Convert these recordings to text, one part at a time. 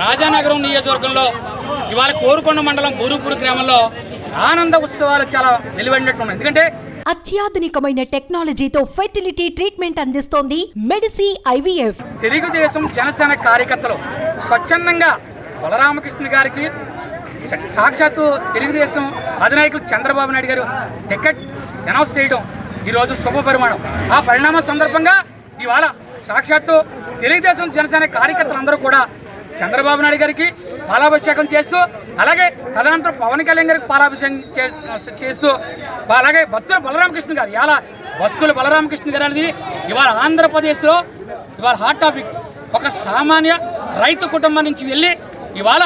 రాజానగరం నియోజకవర్గంలో ఇవాళ కోరుకొండ మండలం బూరుపూడి గ్రామంలో ఆనంద ఉత్సవాలు చాలా వెలువడినట్టు ఉన్నాయి. ఎందుకంటే అత్యాధునికమైన టెక్నాలజీతో ఫెర్టిలిటీ ట్రీట్మెంట్ అందిస్తోంది మెడిసి ఐవీఎఫ్. తెలుగుదేశం జనసేన కార్యకర్తలు స్వచ్ఛందంగా బలరామకృష్ణ గారికి సాక్షాత్తు తెలుగుదేశం అధినాయకులు చంద్రబాబు నాయుడు గారు టికెట్ అనౌన్స్ చేయడం ఈరోజు శుభ పరిమాణం. ఆ పరిణామం సందర్భంగా ఇవాళ సాక్షాత్తు తెలుగుదేశం జనసేన కార్యకర్తలందరూ కూడా చంద్రబాబు నాయుడు గారికి పాలాభిషేకం చేస్తూ అలాగే తదనంతరం పవన్ కళ్యాణ్ గారికి పాలాభిషేకం చేస్తూ అలాగే భక్తుల బలరామకృష్ణ గారు ఇవాళ భక్తుల బలరామకృష్ణ గారు అనేది ఇవాళ ఆంధ్రప్రదేశ్లో ఇవాళ హాట్ టాపిక్ ఒక సామాన్య రైతు కుటుంబం నుంచి వెళ్ళి ఇవాళ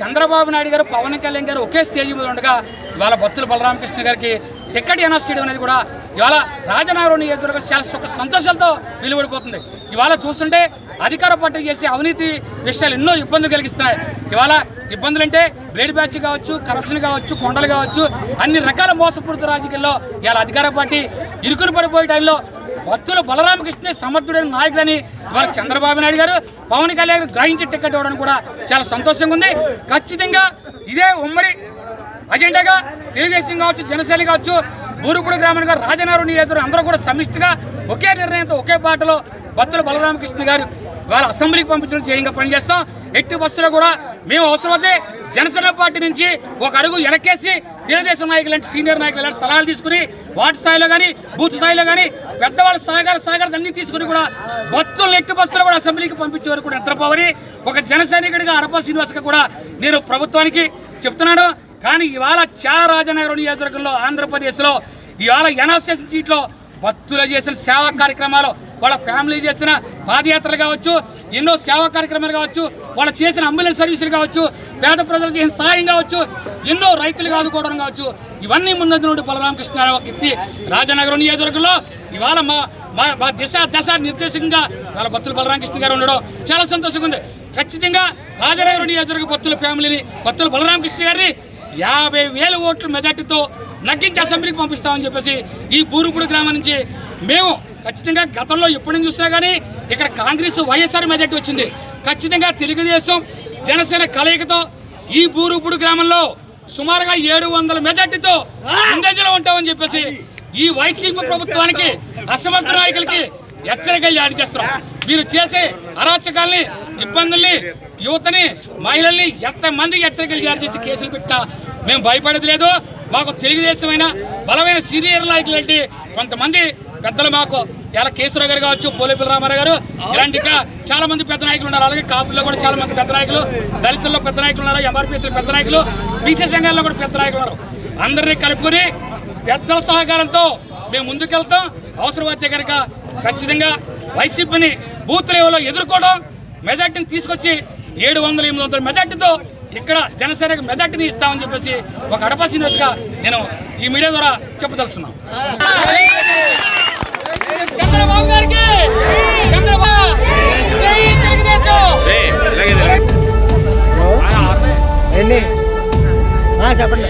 చంద్రబాబు నాయుడు గారు పవన్ కళ్యాణ్ గారు ఒకే స్టేజ్ మీద ఉండగా ఇవాళ భక్తుల బలరామకృష్ణ గారికి టికెట్ అనౌన్స్ చేయడం అనేది కూడా ఇవాళ రాజనగరం నియోజకవర్గం చాలా సుఖ సంతోషాలతో వెలువడిపోతుంది. ఇవాళ చూస్తుంటే అధికార పార్టీ చేసే అవినీతి విషయాలు ఎన్నో ఇబ్బందులు కలిగిస్తున్నాయి. ఇవాళ ఇబ్బందులు అంటే బ్లేడ్ బ్యాచ్ కావచ్చు కరప్షన్ కావచ్చు కొండలు కావచ్చు అన్ని రకాల మోసపూరిత రాజకీయాల్లో ఇవాళ అధికార పార్టీ ఇరుకులు పడిపోయే టైంలో భక్తులు బలరామకృష్ణ సమర్థుడైన నాయకుడని ఇవాళ చంద్రబాబు నాయుడు గారు పవన్ కళ్యాణ్ గ్రహించి టికెట్ ఇవ్వడం కూడా చాలా సంతోషంగా ఉంది. ఖచ్చితంగా ఇదే ఉమ్మడి అజెండాగా తెలుగుదేశం కావచ్చు జనసేన కావచ్చు బూరుపూడి గ్రామానికి రాజనగరం నియోజకవర్గం అందరూ కూడా సమిష్టిగా ఒకే నిర్ణయంతో ఒకే బాటలో భక్తులు బలరామకృష్ణ గారు వాళ్ళ అసెంబ్లీకి పంపించడం జయంగా పనిచేస్తాం. ఎట్టి బస్సులో కూడా మేము అవసరమైతే జనసేన పార్టీ నుంచి ఒక అడుగు వెనకేసి తెలుగుదేశం నాయకులు లాంటి సీనియర్ నాయకులు లాంటి సలహాలు తీసుకుని వార్డు స్థాయిలో కానీ బూత్ స్థాయిలో కానీ పెద్దవాళ్ళ సహకార సహకారం అన్ని తీసుకుని కూడా భక్తులను ఎట్టి బస్సులు కూడా అసెంబ్లీకి పంపించే వరకు కూడా నిద్రపోవని ఒక జన సైనికుడిగా అడప శ్రీనివాస్గా కూడా నేను ప్రభుత్వానికి చెప్తున్నాను. కానీ ఇవాళ చాలా రాజనగరం నియోజకవర్గంలో ఆంధ్రప్రదేశ్లో ఇవాళ ఎన్ఎస్ఎస్ సీట్లో భక్తులు చేసిన సేవా కార్యక్రమాలు వాళ్ళ ఫ్యామిలీ చేసిన పాదయాత్రలు కావచ్చు ఎన్నో సేవా కార్యక్రమాలు కావచ్చు వాళ్ళు చేసిన అంబులెన్స్ సర్వీసులు కావచ్చు పేద ప్రజలు చేసిన సహాయం కావచ్చు ఎన్నో రైతులు ఆదుకోవడం కావచ్చు. ఇవన్నీ ముందు నుండి బలరామకృష్ణ రాజనగరం నియోజకవర్గంలో ఇవాళ మా మా మా దిశ దశ నిర్దేశకంగా వాళ్ళ భక్తులు బలరామకృష్ణ గారు ఉండడం చాలా సంతోషంగా ఉంది. ఖచ్చితంగా రాజనగరం నియోజకవర్గ భక్తుల ఫ్యామిలీని భక్తులు బలరామకృష్ణ గారిని యాభై వేల ఓట్ల మెజార్టీతో నగ్గించి అసెంబ్లీకి పంపిస్తామని చెప్పేసి ఈ బూరుపూడి గ్రామం నుంచి మేము ఖచ్చితంగా గతంలో ఎప్పటి నుంచి చూసినా కానీ ఇక్కడ కాంగ్రెస్ వైఎస్ఆర్ మెజార్టీ వచ్చింది. ఖచ్చితంగా తెలుగుదేశం జనసేన కలయికతో ఈ బూరుపూడి గ్రామంలో సుమారుగా ఏడు వందల మెజార్టీతో ముందంజలో ఉంటామని చెప్పేసి ఈ వైసీపీ ప్రభుత్వానికి అసమర్థ నాయకులకి హెచ్చరికలు జారీ చేస్తున్నాం. మీరు చేసే అరాచకాల్ని ఇబ్బందుల్ని యువతని మహిళల్ని ఎంతమందికి హెచ్చరికలు జారీ చేసి కేసులు పెట్టినా మేము భయపడేది లేదు. మాకు తెలుగుదేశమైన బలమైన సీనియర్ నాయకులు అంటే కొంతమంది పెద్దలు మాకు ఇలా కేశవరావు గారు కావచ్చు పోలేపల్లి రామారావు గారు ఇలాంటి చాలా మంది పెద్ద నాయకులు ఉన్నారు. అలాగే కాపుల్లో కూడా చాలా మంది పెద్ద నాయకులు దళితుల్లో పెద్ద నాయకులు ఉన్నారు ఎంఆర్పీఎస్లో పెద్ద నాయకులు బీసీ సంఘాల్లో కూడా పెద్ద నాయకులు ఉన్నారు. అందరినీ కలుపుకొని పెద్దల సహకారంతో మేము ముందుకెళ్తాం. అవసరమైతే కనుక ఖచ్చితంగా వైసీపీని బూత్ లెవెల్లో ఎదుర్కోవడం మెజార్టీని తీసుకొచ్చి ఏడు వందల ఎనిమిది వందల మెజార్టీతో ఇక్కడ జనసేనకు మెజార్టీని ఇస్తామని చెప్పేసి ఒక అడపా శ్రీనివాస్గా నేను ఈ మీడియా ద్వారా చెప్పదలుచున్నాను చంద్రబాబు గారికి! చంద్రబాబు! చెప్పండి.